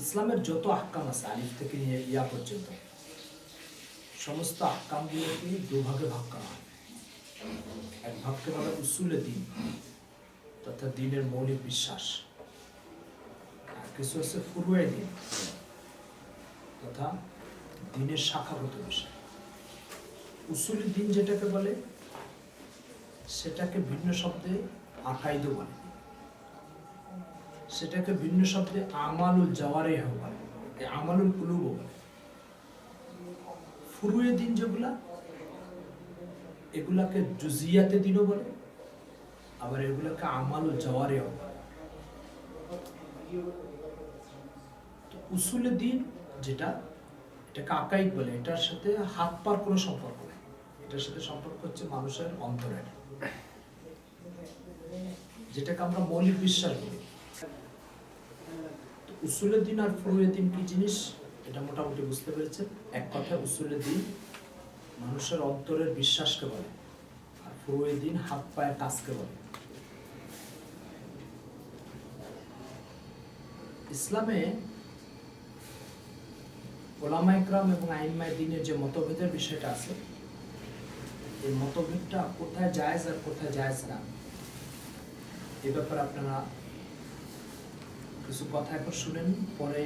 ইসলামের যত আহকাম আছে আলিফ থেকে ইয়া পর্যন্ত, সমস্ত আহকামগুলোকে দুভাগে ভাগ করা হয়। এক ভাগকে বলা উসুলে দিন তথা দিনের মৌলিক বিশ্বাস। আর কিছু আছে ফুরুয়ে দিন, তথা দিনের শাখাগত বিষয়। উসুলি দিন যেটাকে বলে, সেটাকে ভিন্ন শব্দে আকাইদ বলে। সেটাকে ভিন্ন শব্দে আমালুল জওয়ারেহ বলে। এই আমালুল কুলুব ফুরুয়ে দিন যেগুলা, এগুলাকে জুজিয়াতে দিনও বলে, আবার এগুলাকে আমালুল জওয়ারেহ বলে। উসুলে দিন যেটা, এটাকে আকাইদ বলে। এটার সাথে হাত পার কোনো সম্পর্ক নেই। এটার সাথে সম্পর্ক হচ্ছে মানুষের অন্তরের। যেটাকে আমরা মৌলিক বিশ্বাস বলি। উসুলের দিন আর ফুরুয়ের দিন কি জিনিস? এটা মোটামুটি বুঝতে পেরেছেন। এক কথায় উসুলের দিন মানুষের অন্তরের বিশ্বাসকে বলে, আর ফুরুয়ের দিন হাত পায়ের কাজকে বলে। ইসলামে ওলামা ইকরাম এবং আইনমায় দিনের যে মতভেদের বিষয়টা আছে, এই মতভেদটা কোথায় জায়েজ আর কোথায় জায়েজ না, এ ব্যাপারে আপনারা কিছু কথা এখন শুনেন, পরে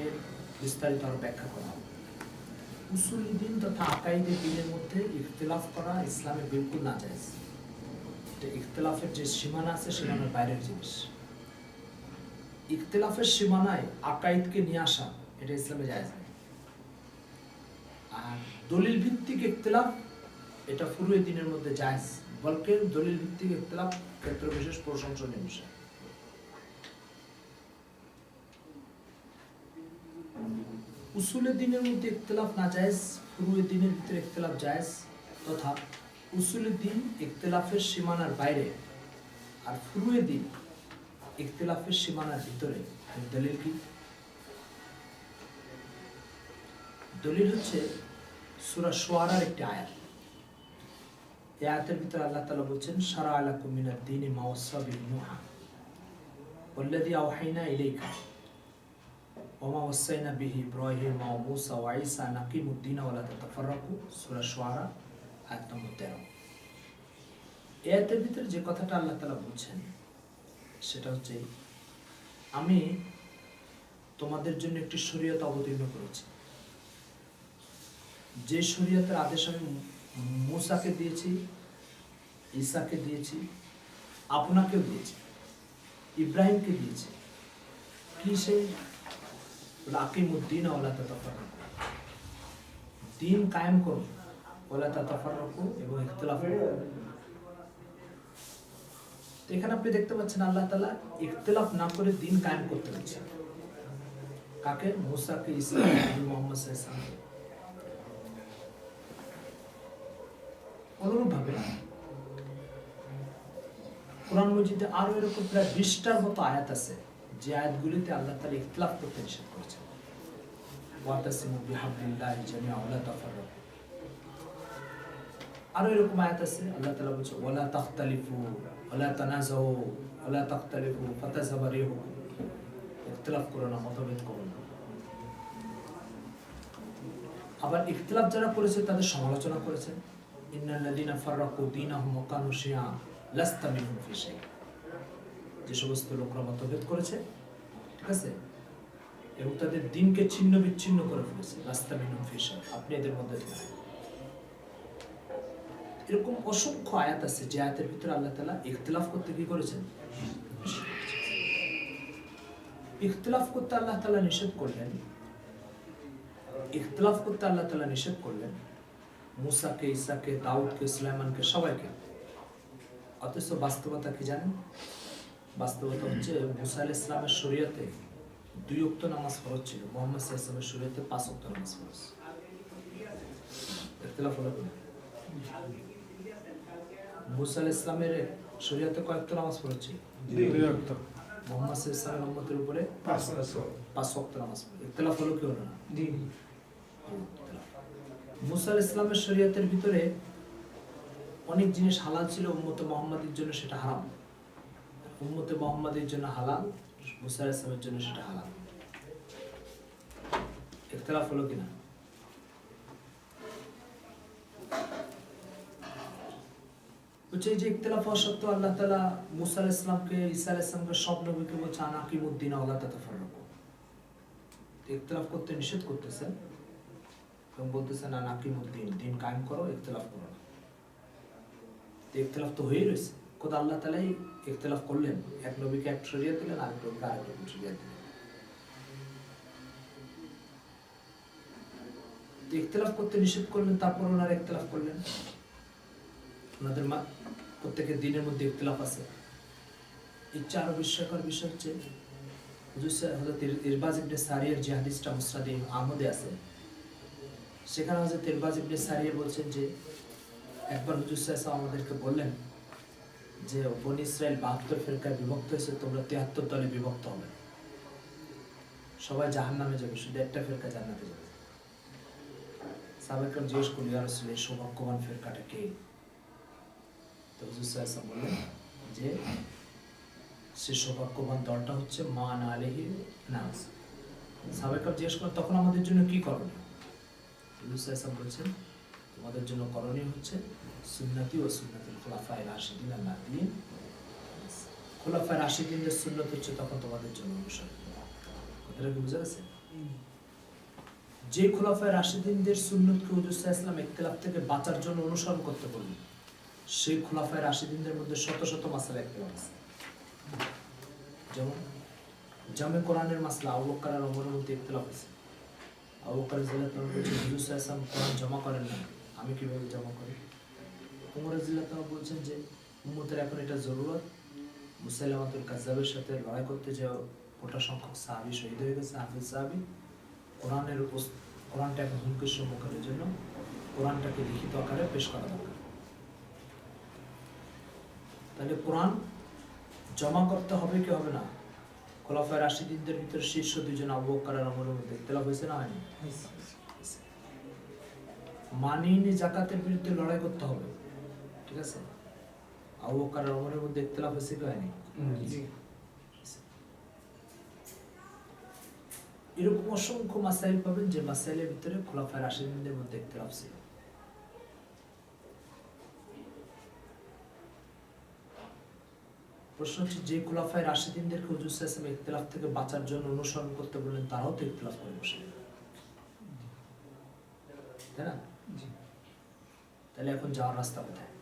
বিস্তারিত আরও ব্যাখ্যা করা হবে। তথা আকাইদের দিনের মধ্যে করা ইসলামে বিলকুল না যায় যে সীমানা আছে, সীমানার বাইরের জিনিস। সীমানায় আকাইদকে নিয়ে আসা, এটা ইসলামে যায় আর দলিল ভিত্তিক ইখতিলাফ, এটা ফুরুয়ে দিনের মধ্যে জায়েজ। বলকে দলিল ভিত্তিক ইখতিলাফ ক্ষেত্র বিশেষ প্রশংসনীয় বিষয়। উসুলের দিনের মধ্যে ইখতিলাফ না জায়েজ ফুরুয়ে দিনের ভিতরে ইখতিলাফ জায়েজ, তথা উসুলের দিন ইখতিলাফের সীমানার বাইরে আর ফুরুয়ে দিন ইখতিলাফের সীমানার ভিতরে। দলিল কি? দলিল হচ্ছে সূরা সোয়ারার একটি আয়াত। এই আয়াতের ভিতরে আল্লাহ তাআলা বলছেন সারা মিনাদ দীনি মা ওয়াসা বিহি নূহা ওয়াল্লাযী আওহাইনা ইলাইকা। ওমা ওয়াসাইনা বিহি ইব্রাহিম ওয়া মূসা ওয়া ঈসা নাকিমুদ দীন ওয়া লা তাতাফাররাকু সূরা শুআরা আয়াত নম্বর 13 এই আয়াতের ভিতরে যে কথাটা আল্লাহ তাআলা বলছেন, সেটা হচ্ছে, আমি তোমাদের জন্য একটি শরীয়ত অবতীর্ণ করেছি। যে শরীয়তের আদেশ আমি মুসাকে দিয়েছি, ঈসাকে দিয়েছি, আপনাকেও দিয়েছি, ইব্রাহিমকে দিয়েছি। কি সেই আকিমুদ্দিন ওলা দিন কায়েম করুন ওলা এবং ইখতিলাফ এখানে আপনি দেখতে পাচ্ছেন আল্লাহ তালা ইখতিলাফ না করে দিন কায়েম করতে কাকে? মুসাকে ইসলাম মোহাম্মদ সাল্লাল্লাহু অনুরূপ ভাবে কোরআন মজিদে আরও এরকম প্রায় বিশটার মতো আয়াত আছে। যে আয়াতগুলিতে আল্লাহ তালা ইখতিলাফ করতে নিষেধ করেছেন। এরকম আয়াত আছে, আল্লাহ তাআলা বলছে, ওয়ালা তাখতালিফু, ওয়ালা তানাজাউ, ওয়ালা তাখতালিফু রিহুকুম ইখতিলাফ করো না, মতভেদ করো না। আবার ইখতিলাফ যারা করেছে, তাদের সমালোচনা করেছেন ইন্নাল্লাযীনা ফাররাকু দীনাহুম ওয়া শিয়া। যে সমস্ত লোকরা মতভেদ করেছে, ঠিক আছে? এবং তাদের দিনকে ছিন্ন বিচ্ছিন্ন করে ফেলেছে। রাস্তা মিনহুম ফি আপনি এদের মধ্যে এরকম অসংখ্য আয়াত আছে, যে আয়াতের ভিতরে আল্লাহ তালা ইখতিলাফ করতে কি করেছেন? ইখতিলাফ করতে আল্লাহ তালা নিষেধ করলেন। ইখতলাফ করতে আল্লাহ তালা নিষেধ করলেন মুসাকে, ইসাকে, দাউদকে, সুলাইমানকে, সবাইকে। অথচ বাস্তবতা কি জানেন? বাস্তবতা হচ্ছে মুসা আল ইসলামের শরীয়তে দুই উক্ত নামাজ ফরজ ছিল মোহাম্মদ ওয়াসাল্লামের শরীয়তে পাঁচ উক্ত নামাজ ফরজ। হলো মুসা আল ইসলামের শরীয়তে কয়েকটা নামাজ ফরজ ছিল? মোহাম্মদ উম্মতের উপরে পাঁচ ওয়াক্ত। নামাজ পড়ে ইখতিলাফ হলো কি হলো না? মুসা আল ইসলামের শরীয়তের ভিতরে অনেক জিনিস হালাল ছিল উম্মতে মোহাম্মদের জন্য সেটা হারাম। উম্মতে মোহাম্মদের জন্য হালাল, মুসা ইসলামের জন্য সেটা হালাল। ইখতলাফ হলো কিনা? বলছে যে ইখতলাফ হওয়া সত্ত্বেও আল্লাহ তালা ইসলামকে ইসলামকে সব নবীকে বলছে আল্লাহ ইখতলাফ করতে নিষেধ করতেছেন। এবং বলতেছেন আনাকিমুদ্দিন দিন কায়েম করো, ইখতলাফ করো না। ইখতলাফ তো হয়েই রয়েছে। খোদ আল্লাহ তালাই ইখতলাফ করলেন, এক নবীকে এক সরিয়ে দিলেন, আরেক নবীকে আরেক নবী সরিয়ে দিলেন। ইখতলাফ করতে নিষেধ করলেন, তারপর ওনারা ইখতলাফ করলেন। ওনাদের মা প্রত্যেকের দিনের মধ্যে ইখতলাফ আছে। ইচ্ছা আরও বিস্ময়কর বিষয় হচ্ছে ইরবাজ ইবনে সারিয়ার যে হাদিসটা আহমদে আছে, সেখানে হযরত ইরবাজ ইবনে সারিয়া বলছেন যে, একবার হুজুর সাহেব আমাদেরকে বললেন যে বনি ইসরায়েল বাহাত্তর ফেরকায় বিভক্ত হয়েছে, তোমরা তিয়াত্তর দলে বিভক্ত হবে। সবাই জাহান নামে যাবে, শুধু একটা ফেরকা জান্নাতে যাবে। সাবেকরাম জিজ্ঞেস করল ইয়া রাসূল, এই সৌভাগ্যবান ফেরকাটা কে? তো হুজুর সাহেব বললেন যে, সে সৌভাগ্যবান দলটা হচ্ছে মা না আলেহি নাস সাবেকরাম জিজ্ঞেস করলেন তখন আমাদের জন্য কি করণীয়? হুজুর বলছেন, তোমাদের জন্য করণীয় হচ্ছে সুন্নতি ও সুন্নতুল খোলাফায় রাশিদিন আর নাদিন খোলাফায় রাশিদিনের সুন্নত হচ্ছে তখন তোমাদের জন্য অনুসরণ কথাটা কি বুঝা গেছে? যে খোলাফায় রাশিদিনদের সুন্নতকে হুজুর সাহা ইসলাম ইখতিলাফ থেকে বাঁচার জন্য অনুসরণ করতে বললেন সেই খোলাফায় রাশিদিনদের মধ্যে শত শত মাসালা ইখতিলাফ আছে। যেমন জামে কোরআনের মাসলা আবু বকর আর ওমরের মধ্যে ইখতিলাফ আছে। আবু বকর রাদিয়াল্লাহু তাআলা হুজুর সাহা কোরআন জমা করেন না আমি কীভাবে জমা করি? উমর বলছেন যে উম্মতের এখন এটা জরুরত। মুসাইলামাতুল কাজ্জাবের সাথে লড়াই করতে যে গোটা সংখ্যক সাহাবি শহীদ হয়ে গেছে হাফিজ সাহাবি। কোরআনের কোরআনটা এখন হুমকির জন্য কোরআনটাকে লিখিত আকারে পেশ করা দরকার। তাহলে কোরআন জমা করতে হবে কি হবে না? খোলাফায় রাশিদিনদের ভিতরে শীর্ষ দুজন আবু ওমরের মধ্যে হয়েছে না হয়নি? মানিনি জাকাতের বিরুদ্ধে লড়াই করতে হবে। ঠিক আছে? আবু বকর আর ওমরের মধ্যে ইখতিলাফ হয়েছে কি হয়নি? এরকম অসংখ্য মাসাইল পাবেন যে মাসাইলের ভিতরে খোলাফায় রাশিদিনদের মধ্যে ইখতিলাফ ছিল প্রশ্ন হচ্ছে যে খোলাফায় রাশিদিনদেরকে হুজুর সাহেব ইখতিলাফ থেকে বাঁচার জন্য অনুসরণ করতে বললেন তারাও তো ইখতিলাফ করে বসে। তাই না? তাহলে এখন যাওয়ার রাস্তা কোথায়?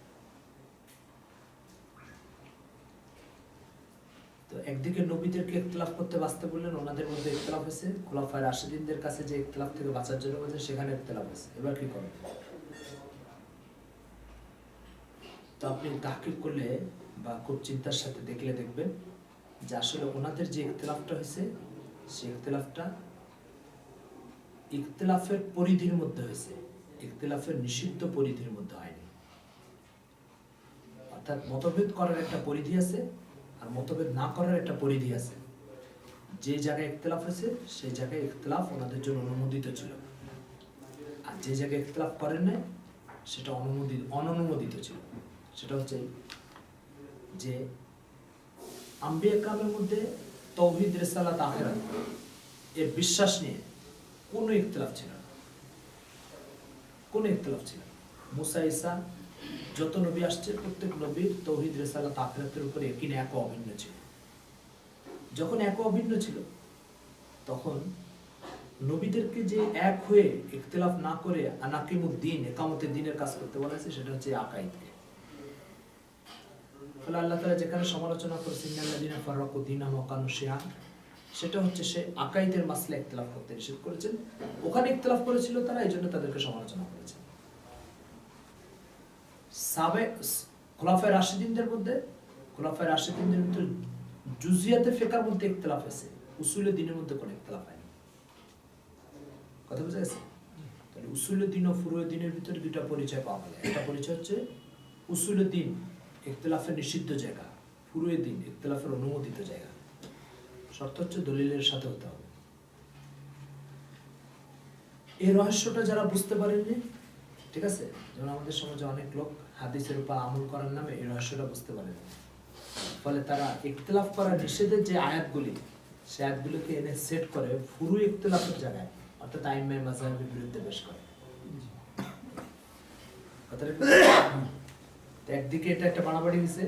তো একদিকে নবীদেরকে ইখতিলাফ করতে বাঁচতে বললেন, ওনাদের মধ্যে ইখতিলাফ হয়েছে। খোলাফায় রাশিদিনদের কাছে যে ইখতিলাফ থেকে বাঁচার জন্য বলছেন, সেখানে ইখতিলাফ হয়েছে। এবার কি করবেন তো আপনি তাহকিক করলে বা খুব চিন্তার সাথে দেখলে দেখবেন যে আসলে ওনাদের যে ইখতিলাফটা হয়েছে, সেই ইখতিলাফটা ইখতিলাফের পরিধির মধ্যে হয়েছে। ইখতিলাফের নিষিদ্ধ পরিধির মধ্যে হয়নি। অর্থাৎ মতভেদ করার একটা পরিধি আছে। আর মতভেদ না করার একটা পরিধি আছে। যে জায়গায় ইখতিলাফ হয়েছে, সেই জায়গায় ইখতিলাফ ওনাদের জন্য অনুমোদিত ছিল। আর যে জায়গায় ইখতিলাফ করেন নাই, সেটা অনুমোদিত অননুমোদিত ছিল। সেটা হচ্ছে যে আম্বিয়া কামের মধ্যে তৌহিদ, রেসালাত, আখেরাত, এর বিশ্বাস নিয়ে কোনো ইখতিলাফ ছিল না। কোনো ইখতিলাফ ছিল। মুসা ইসা যত নবী আসছে প্রত্যেক নবীর তৌহিদ রেসালাত আখেরাতের উপরে একই এক অভিন্ন ছিল। যখন এক অভিন্ন ছিল তখন নবীদেরকে যে এক হয়ে ইখতিলাফ না করে আনাকিমুদ্দিন একামতের দিনের কাজ করতে বলা হয়েছে সেটা হচ্ছে আকাইদকে ফলে আল্লাহ তালা যেখানে সমালোচনা করেছেন ইন্নাল্লাযীনা ফাররাকু দীনাহুম ওয়া কানু শিয়া'আন, সেটা হচ্ছে সে আকাইদের মাসলে ইখতিলাফ করতে নিষেধ করেছেন। ওখানে ইখতিলাফ করেছিল তারা এই জন্য তাদেরকে সমালোচনা করেছেন। সাবে খোলাফায় রাশিদিনদের মধ্যে, খোলাফায় রাশিদিনদের ভিতরে জুজিয়াতে ফেকার মধ্যে ইখতিলাফ হয়েছে উসুলে দিনের মধ্যে কোনো ইখতিলাফ হয়নি। কথা বুঝা গেছে? তাহলে উসুলে দিন ও ফুরুয়ে দিনের ভিতরে দুইটা পরিচয় পাওয়া গেল। একটা পরিচয় হচ্ছে উসুলে দিন ইখতিলাফের নিষিদ্ধ জায়গা, ফুরুয়ে দিন ইখতিলাফের অনুমোদিত জায়গা। শর্ত হচ্ছে দলিলের সাথে হতে হবে। এই রহস্যটা যারা বুঝতে পারেননি, ঠিক আছে? যেমন আমাদের সমাজে অনেক লোক হাদিসের উপর আমল করার নামে এই রহস্যটা বুঝতে পারেন। ফলে তারা ইখতিলাফ করার নিষেধের যে আয়াতগুলি, সে আয়াতগুলোকে এনে সেট করে ফুরু ইখতিলাফের জায়গায়, অর্থাৎ আইম্মাই মাঝহাবের বিরুদ্ধে পেশ করে। একদিকে এটা একটা বাড়াবাড়ি হয়েছে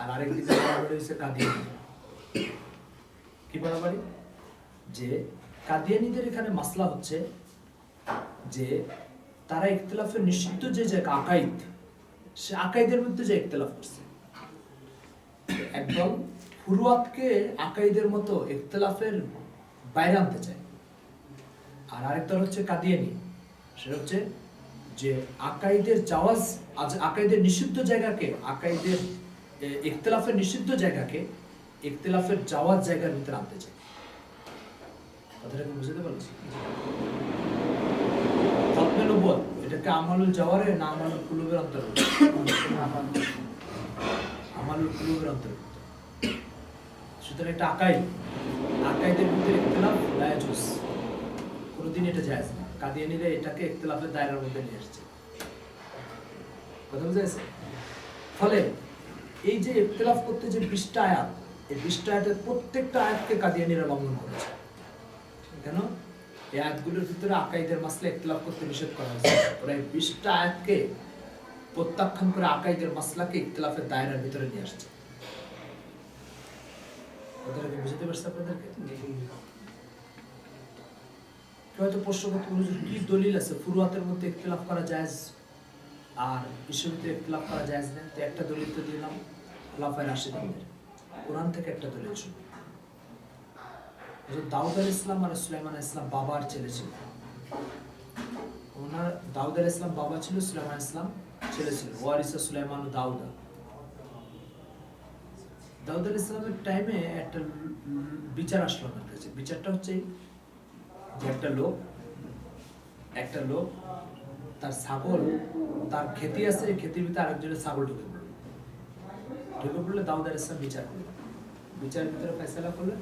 আর আরেকদিকে বাড়াবাড়ি হয়েছে কাদিয়ানি। কি বাড়াবাড়ি? যে কাদিয়ানিদের এখানে মাসলা হচ্ছে যে তারা ইখতলাফের নিষিদ্ধ যে জায়গা আকাইদ সে আকাইদের মধ্যে যে ইখতলাফ করছে। একদম ফুরুয়াতকে আকাইদের মতো ইখতলাফের বাইরে আনতে চায়। আর আরেকটা হচ্ছে কাদিয়ানি। সেটা হচ্ছে যে আকাইদের জাওয়াজ আজ আকাইদের নিষিদ্ধ জায়গাকে আকাইদের এ, ইখতলাফের নিষিদ্ধ জায়গাকে ইখতলাফের জাওয়াজ জায়গার ভিতরে আনতে চায়। কথাটা বুঝতে পারছি আমালুল না আমালুল কুলুবের অন্তর্ভুক্ত? আমালুল কুলুবের অন্তর্ভুক্ত। সুতরাং এটা আকাই আকাইদের কোনোদিন এটা না। এটাকে দায়রার মধ্যে নিয়ে আসছে। কথা ফলে এই যে ইখতলাফ করতে যে বিশটা আয়াত, এই বিশটা আয়াতের প্রত্যেকটা আয়াতকে কাদিয়ানিরা লঙ্ঘন করেছে। কেন? এই আয়াতগুলোর ভিতরে আকাইদের মাসলে ইখতলাফ করতে নিষেধ করা হয়েছে। ওরা বিশটা আয়াতকে প্রত্যাখ্যান করে আকাইদের মাসলাকে ইখতলাফের দায়রার ভিতরে নিয়ে আসছে। কথাটা কি বুঝতে পারছে আপনাদেরকে? হয়তো প্রশ্ন করতে কি দলিল আছে? ফুরুয়াতের মধ্যে ইখতিলাফ করা জায়েজ? আর ইসের ভিতরে ইখতিলাফ করা জায়েজ না? তো একটা দলিল তো দিলাম খোলাফায়ে রাশিদিনের কোরআন থেকে একটা দলিল শুনি দাউদ আলাইহিস ইসলাম আর সুলাইমান ইসলাম বাবার ছেলে ছিল। ওনার, দাউদ আলাইহিস ইসলাম বাবা ছিল, সুলাইমান ইসলাম ছেলে ছিল। ওয়ারিসা, সুলাইমান ও দাউদা। আলাইহিস ইসলামের টাইমে একটা বিচার আসলো আমার কাছে। বিচারটা হচ্ছে যে একটা লোক একটা লোক, তার ছাগল, তার খেতি আছে খেতির ভিতরে আরেকজনের ছাগল ঢুকে পড়ল। ঢুকে পড়লে দাউদ আলাইহিস ইসলাম বিচার করল। বিচারের ভিতরে ফেসলা করলেন।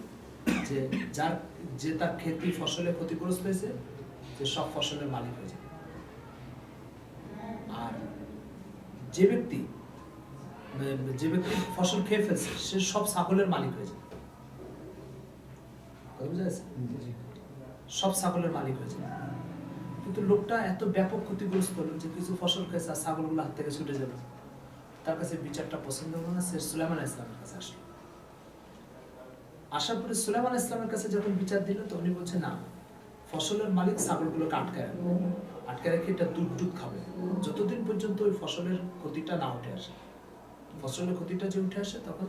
যে যার যে তার খেতি ফসলে ক্ষতিগ্রস্ত হয়েছে যে সব ফসলের মালিক হয়ে যাবে আর যে ব্যক্তি যে ব্যক্তি ফসল খেয়ে ফেলছে সে সব ছাগলের মালিক হয়ে যাবে বুঝা গেছে? সব ছাগলের মালিক হয়ে যাবে কিন্তু লোকটা এত ব্যাপক ক্ষতিগ্রস্ত হলো যে কিছু ফসল খেয়েছে আর ছাগলগুলো হাত থেকে ছুটে যাবে। তার কাছে বিচারটা পছন্দ হলো না সে সুলাইমান ইসলামের কাছে আসলো। আসার পরে সুলাইমান ইসলামের কাছে যখন বিচার দিল তো উনি বলছে না ফসলের মালিক ছাগলগুলোকে আটকায় রাখবে আটকায় রেখে এটা দুধ দুধ খাবে। যতদিন পর্যন্ত ওই ফসলের ক্ষতিটা না উঠে আসে ফসলের ক্ষতিটা যে উঠে আসে তখন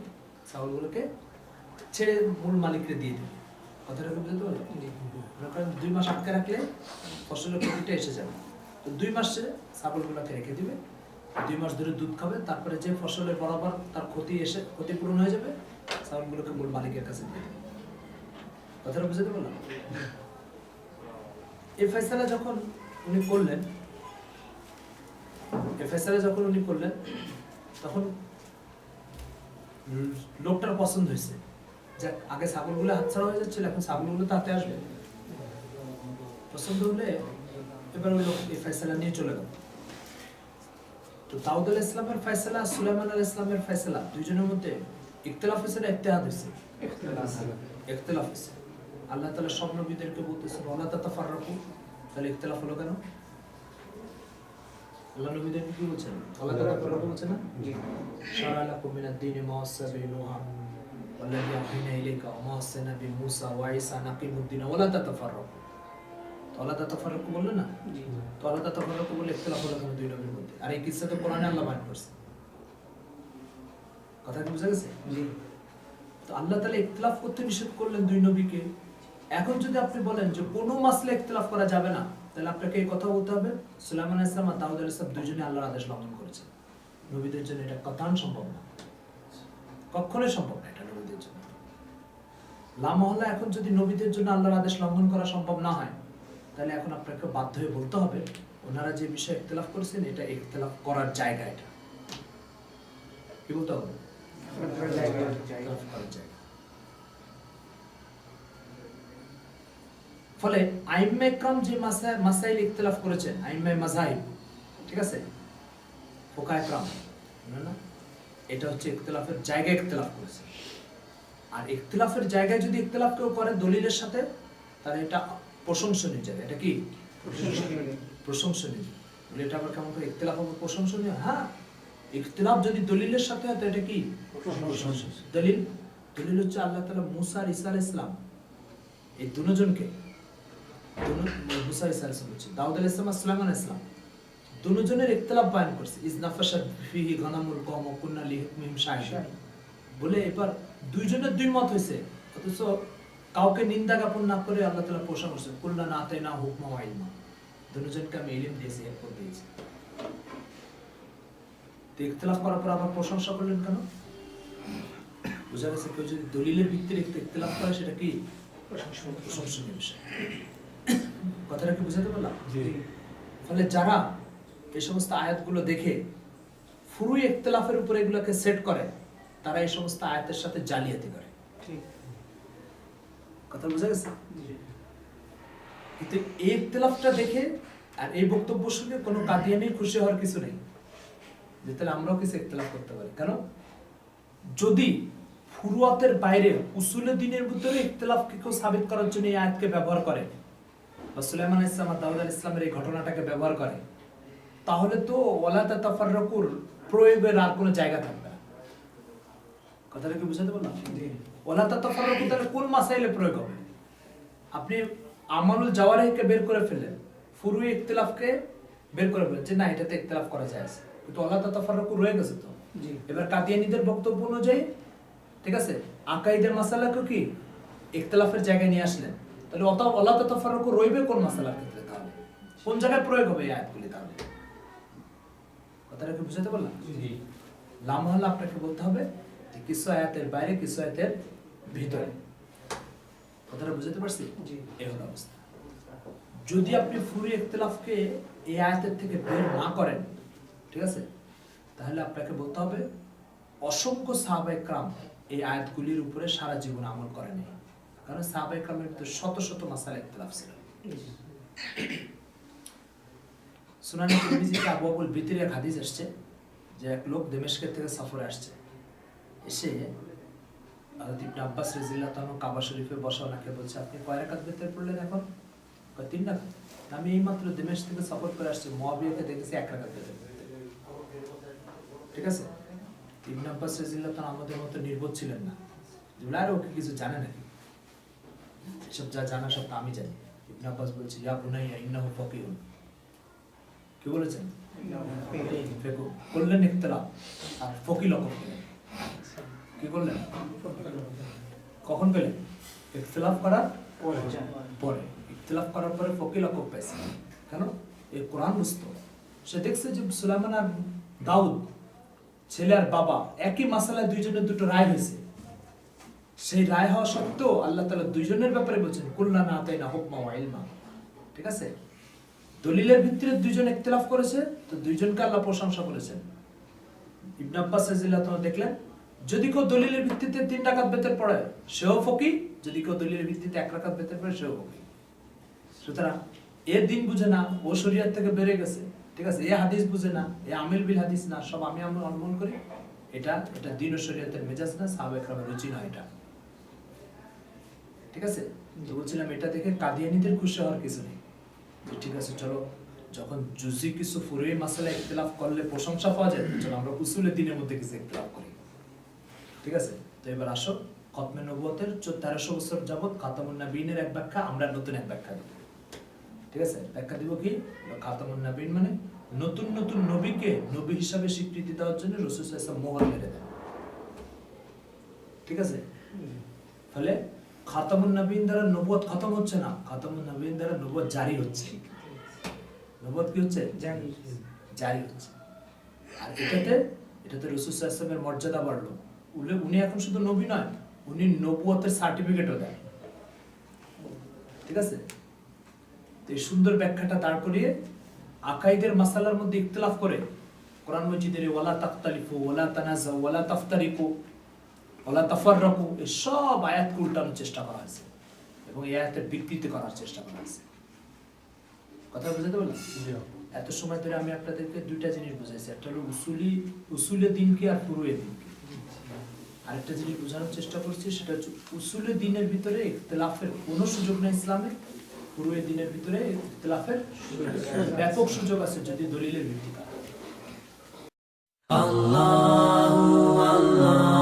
ছাগলগুলোকে ছেড়ে মূল মালিককে দিয়ে দেবে। কথাটা বুঝতে পারল দুই মাস আটকে রাখলে ফসলের ক্ষতিটা এসে যাবে। তো দুই মাসে ছাগলগুলোকে রেখে দিবে। দুই মাস ধরে দুধ খাবে। তারপরে যে ফসলের বরাবর তার ক্ষতি এসে ক্ষতিপূরণ হয়ে যাবে। ছাগলগুলোকে মূল মালিকের কাছে দিয়ে দেবে কথাটা বুঝতে পারলাম? এই ফেসলা যখন উনি করলেন এই ফেসলা যখন উনি করলেন, তখন লোকটার পছন্দ হয়েছে। যে আগে ছাগলগুলো হাতছাড়া হয়ে যাচ্ছিল, এখন ছাগলগুলো তো হাতে আসবে। পছন্দ হলে এবার ওই লোক এই ফেসলা নিয়ে চলে গেল। তো দাউদ আল ইসলামের ফয়সালা, সুলাইমান আল ইসলামের ফয়সালা, দুইজনের মধ্যে ইখতলাফ হয়েছে না ইত্তেহাদ হয়েছে? ইখতলাফ হয়েছে। আল্লাহ তাআলা সব নবীদেরকে বলতেছেন ওয়ালা তাতাফাররাকু তাহলে ইখতলাফ হলো কেন? আল্লাহ নবীদেরকে কি বলছেন? তাতাফাররাকু বলছেন না? লাকুম মিনাদ নূহা তো না? তো আল্লাহ বলে ইখতলাফ হলো দুই নবীর মধ্যে? আর এই কিসসা তো কোরআনে আল্লাহ বয়ান করছে। কথা কি গেছে তো আল্লাহ তাআলা ইখতিলাফ করতে নিষেধ করলেন দুই নবীকে। এখন যদি আপনি বলেন যে কোনো মাসলে ইখতিলাফ করা যাবে না, তাহলে আপনাকে এই কথা বলতে হবে। সুলাইমান আলাইহিস সালাম আর আল্লাহর আদেশ লঙ্ঘন করেছে। নবীদের জন্য এটা কথান সম্ভব না। কখনোই সম্ভব না এটা নবীদের জন্য। লা মহল্লা এখন যদি নবীদের জন্য আল্লাহর আদেশ লঙ্ঘন করা সম্ভব না হয়, তাহলে এখন আপনাকে বাধ্য হয়ে বলতে হবে, ওনারা যে বিষয়ে ইখতিলাফ করেছেন, এটা ইখতিলাফ করার জায়গা এটা। কি বলতে হবে? ফলে আইম্মা ইকরাম যে মাসা- মাসাইল ইখতিলাফ করেছেন আইম্মা ঠিক আছে? ফোকা না এটা হচ্ছে ইখতিলাফের জায়গায় ইখতিলাফ করেছে। আর ইখতিলাফের জায়গায় যদি ইখতিলাফ কেউ করে দলিলের সাথে তাহলে এটা প্রশংসনীয় জায়গা। এটা কি? প্রশংসনীয়। বলে এটা আবার কেমন করে ইখতিলাফ হবে? প্রশংসনীয়? হ্যাঁ। ইখতিলাফ যদি দলিলের সাথে হয় তো এটা কি? দলিল? দলিল হচ্ছে আল্লাহ তাআলা মুসা আলাইহিস এই দুজনকে মুসা ঈসা আলাইহিস সালাম হচ্ছে দাউদ আলাইহিস সালাম আর সুলাইমান আলাইহিস দুজনের ইখতিলাফ বয়ান করছে। ইজ ফিহি গানামুল ওয়া কুননা লিহুকমিহিম শাহিদিন। বলে এবার দুইজনের দুই মত হয়েছে অথচ কাউকে নিন্দা জ্ঞাপন না করে আল্লাহ তালা প্রশংসা করছে কুল্লা না তাই না হুকমা ওয়াইলমা দুজনকে আমি ইলিম দিয়েছি এরপর দিয়েছি। তো ইখতিলাফ করার পর আবার প্রশংসা করলেন কেন? বোঝা গেছে কেউ যদি দলিলের ভিত্তিতে ইখতিলাফ করে সেটা কি? প্রশংসনীয় বিষয়। কথাটা কি বুঝাতে পারলাম? ফলে যারা এই সমস্ত আয়াতগুলো দেখে ফুরুই ইখতিলাফের উপর এগুলোকে সেট করে তারা এই সমস্ত আয়াতের সাথে জালিয়াতি করে। কথা বুঝা গেছে? কিন্তু এই ইখতিলাফটা দেখে আর এই বক্তব্য শুনে কোনো কাদিয়ানি খুশি হওয়ার কিছু নেই। যে তাহলে আমরাও কিছু ইখতিলাফ করতে পারি। কারণ যদি ফুরুয়াতের বাইরে উসুলে দিনের ভিতরে ইখতিলাফকে কেউ সাবিত করার জন্য এই আয়াতকে ব্যবহার করে বা সুলাইমান ইসলাম আর দাউদ ইসলামের এই ঘটনাটাকে ব্যবহার করে তাহলে তো ওয়ালা তাতাফাররাকুর প্রয়োগের আর কোনো জায়গা থাকবে না। কথাটা কি বুঝাতে পারলাম? ওয়ালা তাতাফাররাকু তাহলে কোন মাসাইলে প্রয়োগ হবে? আপনি আমানুল জাওয়ারিহকে বের করে ফেললেন ফুরুই ইখতিলাফকে বের করে ফেললেন যে না এটাতে ইখতিলাফ করা যায় কিন্তু ওয়ালা তাতাফাররাকু রয়ে গেছে তো। এবার কাদিয়ানীদের বক্তব্য অনুযায়ী ঠিক আছে আকাইদের মাসালাকে কি ইখতিলাফের জায়গায় নিয়ে আসলেন? তাহলে অত আল্লাহ তাতাফাররাকু রইবে কোন মাসালার ক্ষেত্রে তাহলে? কোন জায়গায় প্রয়োগ হবে এই আয়াতগুলি তাহলে? কথাটা কি বুঝাতে পারলাম? লাম হলে আপনাকে বলতে হবে যে কিছু আয়াতের বাইরে কিছু আয়াতের ভিতরে। কথাটা বুঝাতে পারছি? এই হলো অবস্থা। যদি আপনি ফুরি ইখতিলাফকে এই আয়াতের থেকে বের না করেন ঠিক আছে? তাহলে আপনাকে বলতে হবে, অসংখ্য সাহাবাই ক্রাম এই আয়াতগুলির উপরে সারা জীবন আমল করেনি। কারণ সাহাবাই ক্রামের ভিতরে শত শত মাসালা ইখতিলাফ ছিল। সুনানি তিরমিজিতে আবু আবুল আসছে, যে এক লোক দেমেশকের থেকে সফরে আসছে। এসে ইবনে আব্বাস কাবা শরীফে বসা ওনাকে বলছে, আপনি কয় রাকাত বেতের পড়লেন এখন? তিন রাকাত। আমি এইমাত্র দেমেশ থেকে সফর করে আসছি, মুয়াবিয়াকে দেখেছি এক রাকাত পড়তে ঠিক আছে? ইবনে আব্বাস রাদিয়াল্লাহু তাআলা আমাদের মতো নির্বোধ ছিলেন না। যে বলে, আরে ওকে কিছু জানে নাকি এসব যা জানা সব আমি জানি। ইবনে আব্বাস বলছে ইয়া বুনাইয়া ইন্নাহু ফাকিহুন কি বলেছেন? ফেকু। করলেন ইখতিলাফ। আর ফকি পেলেন কি করলেন? কখন পেলেন? ইখতিলাফ করার পরে। ইখতিলাফ করার পরে ফকি লকব পাইছে কেন? এই কোরআন বুঝতো সে দেখছে যে সুলাইমান আর দাউদ ছেলে আর বাবা, একই মাসালায় দুইজনের দুটো রায় হয়েছে সেই রায় হওয়া সত্ত্বেও আল্লাহ তাআলা দুইজনের ব্যাপারে বলছেন কুল্লা না তাই না হুকমা ওয়া ইলমা। ঠিক আছে? দলিলের ভিত্তিতে দুইজন ইখতিলাফ করেছে, তো দুইজনকে আল্লাহ প্রশংসা করেছেন। ইবনে আব্বাস তাআলা দেখলেন, যদি কেউ দলিলের ভিত্তিতে তিন রাকাত বেতের পড়ে, সেও ফকি। যদি কেউ দলিলের ভিত্তিতে এক রাকাত বেতের পড়ে, সেও ফকি। সুতরাং এ দিন বুঝে না, ও শরিয়াত থেকে বেড়ে গেছে। ঠিক আছে? এ হাদিস বুঝে না, এ আমিল বিল হাদিস না, সব আমি আমি অনুমান করি। এটা এটা দিন ও শরিয়াতের মেজাজ না, সাহাবা একরামের রুচি না এটা। ঠিক আছে? তো বলছিলাম, এটা দেখে কাদিয়ানিদের খুশি হওয়ার কিছু নেই। যে ঠিক আছে, চলো, যখন জুজি কিছু ফুরুই মাসালা ইখতিলাফ করলে প্রশংসা পাওয়া যায় চলো আমরা উসুলে দিনের মধ্যে কিছু ইখতিলাফ করি। ঠিক আছে? তো এবার আসো, খতমে নবুয়তের তেরোশো বছর যাবৎ খাতামুন নাবিনের এক ব্যাখ্যা, আমরা নতুন এক ব্যাখ্যা দিব। ঠিক আছে? ব্যাখ্যা দিব কি? খাতামুন নাবিন মানে নতুন নতুন নবীকে নবী হিসাবে স্বীকৃতি দেওয়ার জন্য রসুল ইসলাম মোহর মেরে দেন। ঠিক আছে? ফলে খাতামুন নবীন দ্বারা নবুয়ত খতম হচ্ছে না? খাতামুন নবীন দ্বারা নবুয়ত জারি হচ্ছে। নবুয়ত কি হচ্ছে? জারি হচ্ছে। আর এটাতে এটাতে রসুল ইসলামের মর্যাদা বাড়লো। উনি উনি এখন শুধু নবী নয় উনি নবুয়তের সার্টিফিকেটও দেন। ঠিক আছে? তো এই সুন্দর ব্যাখ্যাটা দাঁড় করিয়ে আকাইদের মাসালার মধ্যে ইখতিলাফ করে কোরআন মজিদের ওয়ালা তাখতালিফু ওয়ালা তানাজাউ ওয়ালা তাফতারিকু ওলা তাফাররাকু এই সব আয়াতকে উল্টানোর চেষ্টা করা হয়েছে এবং এই আয়াতের বিকৃতি করার চেষ্টা করা হয়েছে। কথা বুঝাতে পারলাম? এত সময় ধরে আমি আপনাদেরকে দুইটা জিনিস বুঝাইছি একটা হলো উসুলি উসুলে দিনকে আর পুরুয়ে দিনকে। আরেকটা জিনিস বোঝানোর চেষ্টা করছি সেটা হচ্ছে উসুলে দিনের ভিতরে ইখতিলাফের কোনো সুযোগ নেই ইসলামে পুরো দিনের ভিতরে ইতলাফের ব্যাপক সুযোগ আছে যদি দলিলের ভিত্তি থাকে আল্লাহ আল্লাহ।